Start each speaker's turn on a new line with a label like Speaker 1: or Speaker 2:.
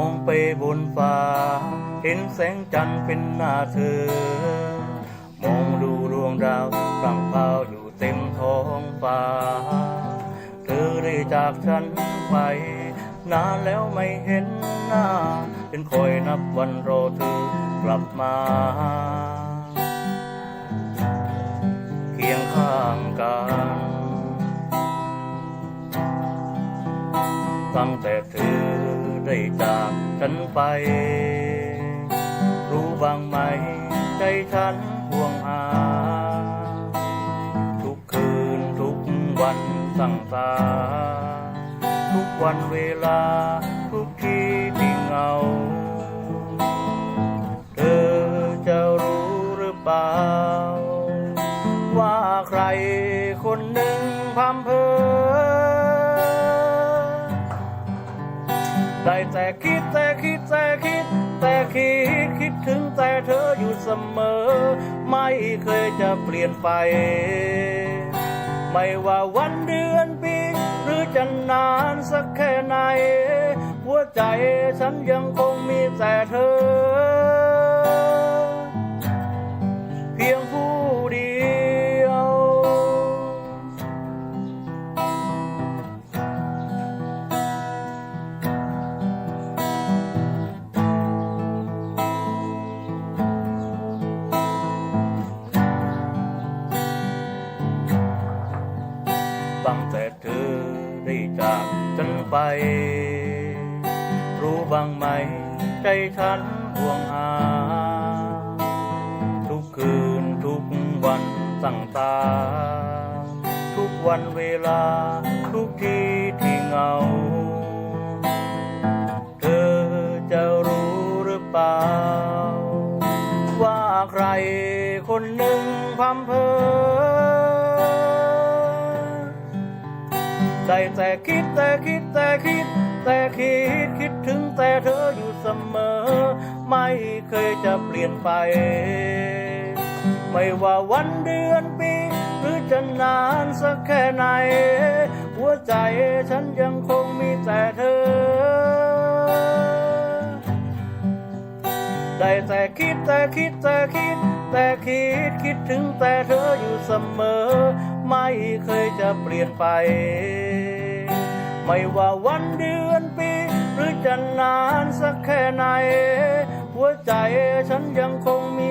Speaker 1: องไปบนฟ้า เห็นแสงจันทร์เป็นหน้าเธอ มองดูดวงดาวพลังพาวอยู่เต็มท้องฟ้า เธอได้จากฉันไปนานแล้วไม่เห็นหน้า เป็นคอยนับวันรอเธอกลับมาเคียงข้างกันตั้งแต่เธอ ได้จากฉันไป รู้บ้างไหม ใจฉันห่วงหา ทุกคืนทุกวันสั่งสาทุกวันเวลา ทุกทีที่เงา เธอจะรู้หรือเปล่า ว่าใครคนหนึ่งพำเพอ ได้แต่คิดแต่คิดแต่คิด แต่คิดคิดถึงแต่เธออยู่เสมอ ไม่เคยจะเปลี่ยนไป ไม่ว่าวันเดือนปีหรือจะนานสักแค่ไหน หัวใจฉันยังคงมีแต่เธอ ตั้งแต่เธอได้จากฉันไป รู้บ้างไหมใจฉันห่วงหา ทุกคืนทุกวันตั้งตา ทุกวันเวลาทุกทีที่เงา เธอจะรู้หรือเปล่า ว่าใครคนหนึ่งพำเพอ ได้แต่คิดแต่คิดแต่คิด แต่คิดคิดถึงแต่เธออยู่เสมอ ไม่เคยจะเปลี่ยนไป ไม่ว่าวันเดือนปี หรือจะนานสักแค่ไหน หัวใจฉันยังคงมีแต่เธอ ได้แต่คิดแต่คิดแต่คิด แต่คิดคิดถึงแต่เธออยู่เสมอ ไม่เคยจะเปลี่ยนไป ไม่ว่าวันเดือนปี หรือจะนานสักแค่ไหน หัวใจฉันยังคงมี